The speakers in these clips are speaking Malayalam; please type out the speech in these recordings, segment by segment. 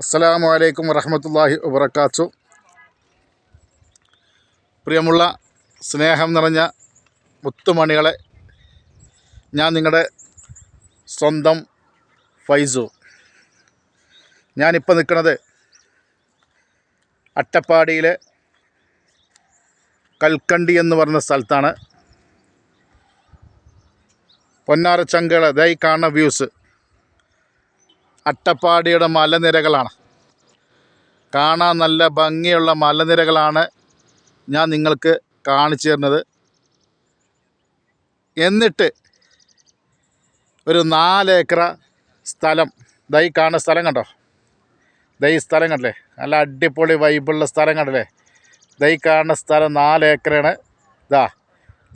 അസ്സലാമു അലൈക്കും വറഹമത്തല്ലാഹി വബർക്കാത്തു പ്രിയമുള്ള സ്നേഹം നിറഞ്ഞ മുത്തുമണികളെ ഞാൻ നിങ്ങളുടെ സ്വന്തം ഫൈസു. ഞാനിപ്പോൾ നിൽക്കുന്നത് അട്ടപ്പാടിയിലെ കൽക്കണ്ടി എന്ന് പറയുന്ന സ്ഥലത്താണ്. പൊന്നാറച്ചങ്കള ദൈ കാണുന്ന വ്യൂസ് അട്ടപ്പാടിയുടെ മലനിരകളാണ്. കാണാൻ നല്ല ഭംഗിയുള്ള മലനിരകളാണ് ഞാൻ നിങ്ങൾക്ക് കാണിച്ചു തരുന്നത്. എന്നിട്ട് ഒരു നാലേക്കറ സ്ഥലം. ദൈ കാണുന്ന സ്ഥലം കണ്ടോ? ദൈ സ്ഥലം കണ്ടല്ലേ? നല്ല അടിപൊളി വൈബുള്ള സ്ഥലം കണ്ടല്ലേ? ദൈ കാണുന്ന സ്ഥലം നാലേക്കറാണ്. ഇതാ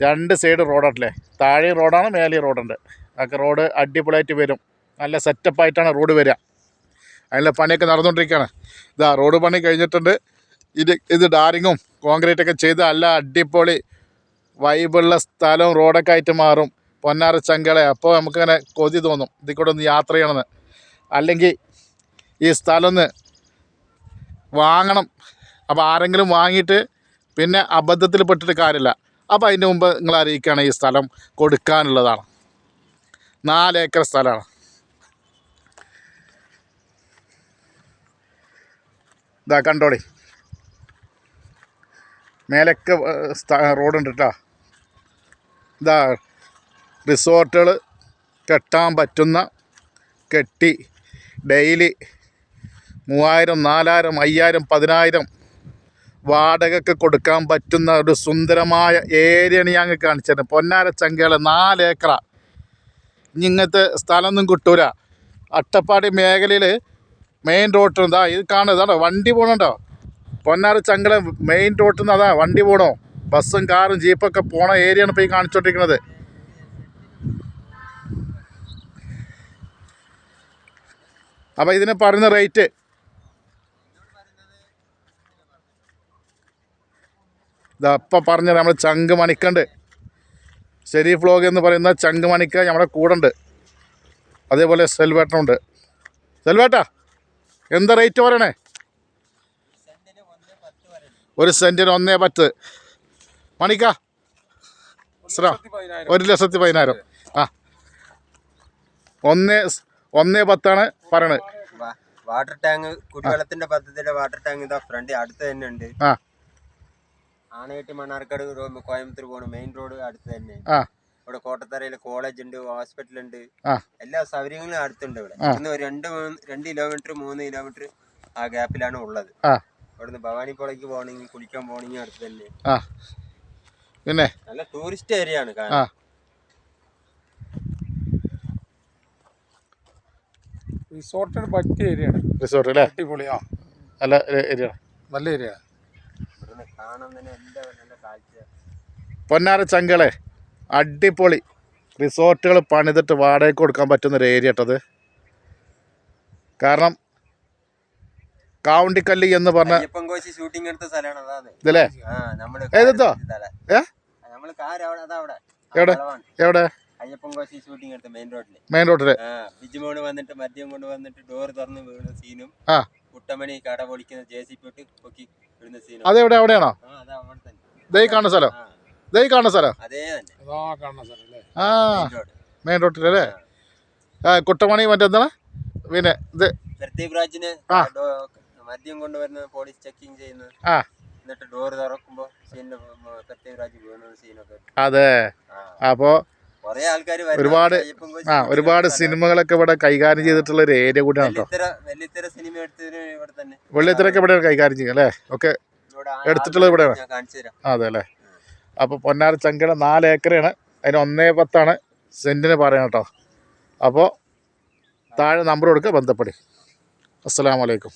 രണ്ട് സൈഡ് റോഡല്ലേ താഴെ റോഡാണ് മേലെ റോഡുണ്ട്. അതൊക്കെ റോഡ് അടിപൊളിയായിട്ട് വരും. നല്ല സെറ്റപ്പായിട്ടാണ് റോഡ് വരിക. അതിനുള്ള പണിയൊക്കെ നടന്നുകൊണ്ടിരിക്കുകയാണ്. ഇതാ റോഡ് പണി കഴിഞ്ഞിട്ടുണ്ട്. ഇത് ഇത് ഡാരിങ്ങും കോൺക്രീറ്റൊക്കെ ചെയ്ത് നല്ല അടിപൊളി വൈബുള്ള സ്ഥലവും റോഡൊക്കെ ആയിട്ട് മാറും. പൊന്നാറ ചങ്കള. അപ്പോൾ നമുക്കിങ്ങനെ കൊതി തോന്നും. ഇതിൽ കൂടെ ഒന്ന് യാത്ര ചെയ്യണമെന്ന്. അല്ലെങ്കിൽ ഈ സ്ഥലം ഒന്ന് വാങ്ങണം. അപ്പോൾ ആരെങ്കിലും വാങ്ങിയിട്ട് പിന്നെ അബദ്ധത്തിൽ പെട്ടിട്ട് കാര്യമില്ല. അപ്പോൾ അതിന്റെ മുമ്പ് നിങ്ങൾ അറിയിക്കുകയാണ് ഈ സ്ഥലം കൊടുക്കാനുള്ളതാണ്. നാലേക്കർ സ്ഥലമാണ്. ഇതാ കണ്ടോളി. മേലൊക്കെ റോഡുണ്ട് കേട്ടോ ഇതാ റിസോർട്ടുകൾ കെട്ടാൻ പറ്റുന്ന കെട്ടി ഡെയിലി മൂവായിരം നാലായിരം അയ്യായിരം പതിനായിരം വാടകയ്ക്ക് കൊടുക്കാൻ പറ്റുന്ന ഒരു സുന്ദരമായ ഏരിയയാണ് അങ്ങ് കാണിച്ചത്. പൊന്നാര ചങ്കകൾ നാലേക്കറ ഇങ്ങനത്തെ സ്ഥലമൊന്നും കിട്ടൂല. അട്ടപ്പാടി മേഖലയിൽ മെയിൻ റോട്ടിൽ ഇതാ ഇത് കാണുക ഇതാണോ വണ്ടി പോകണുണ്ടോ പൊന്നാര ചങ്കല മെയിൻ റോട്ടിൽ നിന്ന് അതാ വണ്ടി പോകണോ ബസ്സും കാറും ജീപ്പൊക്കെ പോണ ഏരിയയാണ് ഇപ്പോൾ ഈ കാണിച്ചുകൊണ്ടിരിക്കുന്നത് അപ്പോൾ ഇതിന് പറയുന്ന റേറ്റ് ഇതപ്പം പറഞ്ഞത് നമ്മൾ ചങ്ക് മണിക്കണ്ട്. ശരി വ്ലോഗ് എന്ന് പറയുന്ന ചങ്ക് മണിക്ക നമ്മുടെ കൂടെ ഉണ്ട് അതേപോലെ സെൽവേട്ടനുണ്ട്. സെൽവേട്ടാ എന്താ റേറ്റ് പറയണേ? ഒരു സെന്റിന് ഒന്നേ പത്ത്. മണിക്ക? ശ്രോ ഒരു ലക്ഷത്തി പതിനായിരം. ആ. ഒന്നേ ഒന്നേ പത്താണ് പറയണത് വാട്ടർ ടാങ്ക് കുടിവെള്ളത്തിന്റെ പദ്ധതിയുടെ വാട്ടർ ടാങ്ക് ഇതാ ഫ്രണ്ട് അടുത്ത് തന്നെ ഉണ്ട്. ആ. ആണയട്ടി മണ്ണാർക്കാട് കോയമ്പത്തൂർ പോണു മെയിൻ റോഡ് അടുത്ത് തന്നെ. ആ. ഇവിടെ കോട്ടത്തറയിൽ കോളേജ് ഉണ്ട് ഹോസ്പിറ്റൽ ഉണ്ട് എല്ലാ സൗകര്യങ്ങളും അടുത്തുണ്ട് ഇവിടെ. ഇന്ന് രണ്ട് രണ്ട് കിലോമീറ്റർ മൂന്ന് കിലോമീറ്റർ ആ ഗ്യാപ്പിലാണ് ഉള്ളത്. ആ. ഇവിടുന്ന് ഭവാനിപ്പുഴയ്ക്ക് പോകണമെങ്കിൽ കുളിക്കാൻ പോകണമെങ്കിൽ അടുത്ത് തന്നെ. ആ. പിന്നെ? നല്ല ടൂറിസ്റ്റ് ഏരിയ ആണ് റിസോർട്ടിന് പറ്റിയ ഏരിയയാണ് റിസോർട്ട് അല്ലേ? അടിപൊളി ആ. നല്ല ഏരിയ നല്ല ഏരിയ പൊന്നാര ചങ്കളെ. അടിപൊളി. റിസോർട്ടുകൾ പണിതിട്ട് വാടകയ്ക്ക് കൊടുക്കാൻ പറ്റുന്ന ഒരു ഏരിയ കേട്ടത് കാരണം കാവണ്ടിക്കല്ലി എന്ന് പറഞ്ഞ ഷൂട്ടിംഗ് എടുത്ത സ്ഥലമാണ് ഇതല്ലേ? ആ നമ്മൾ ഏതെത്തോ? സ്ഥലം. ഏ? ആ, നമ്മൾ കാര് അവിടെ അതാ അവിടെ. എവിടെ? എവിടെ? മെയിൻ റോഡിൽ ബിജുമോണ് വന്നിട്ട് മദ്യം കൊണ്ട് വന്നിട്ട് ഡോർ തുറന്ന് വീണ സീനും ആ. കുട്ടമണി കട പൊളിക്കുന്ന ജെ സി പൊട്ടി പൊക്കി വിടുന്ന സീനും അതെവിടെ? അവിടെയാണോ? അതെ അവിടെ തന്നെ. ദൈ കാണുന്ന സ്ഥലം. ദൈ കാണുന്ന സ്ഥലം? ആ മെയിൻ റോട്ടിലല്ലേ ആ. കുട്ടമണി മറ്റെന്താണ് പിന്നെ ഇത് പ്രത്യേക് രാജിന് ആ. മദ്യം കൊണ്ടുവരുന്ന പോലീസ് ചെക്കിങ് ചെയ്യുന്നത് ആ. എന്നിട്ട് ഡോർ തുറക്കുമ്പോ സീനിന്റെ പ്രത്യേക് രാജ് വീണ സീനൊക്കെ അതെ. അപ്പോ അപ്പോൾ കൊറേ ആൾക്കാർ ഒരുപാട് ആ ഒരുപാട് സിനിമകളൊക്കെ ഇവിടെ കൈകാര്യം ചെയ്തിട്ടുള്ള ഒരു ഏരിയ കൂടിയാണ് വെള്ളിത്തരൊക്കെ ഇവിടെ കൈകാര്യം ചെയ്യും അല്ലേ? ഒക്കെ എടുത്തിട്ടുള്ളത് ഇവിടെയാണ്. കാണിച്ചു തരാം. അതെ അല്ലേ? അപ്പോൾ പൊന്നാര ചങ്കിട നാല് ഏക്കറാണ്. അതിന് ഒന്നേ പത്താണ് സെന്റിന് പറയണം കേട്ടോ. അപ്പോൾ താഴെ നമ്പർ കൊടുക്കുക ബന്ധപ്പെടി. അസ്സലാമലൈക്കും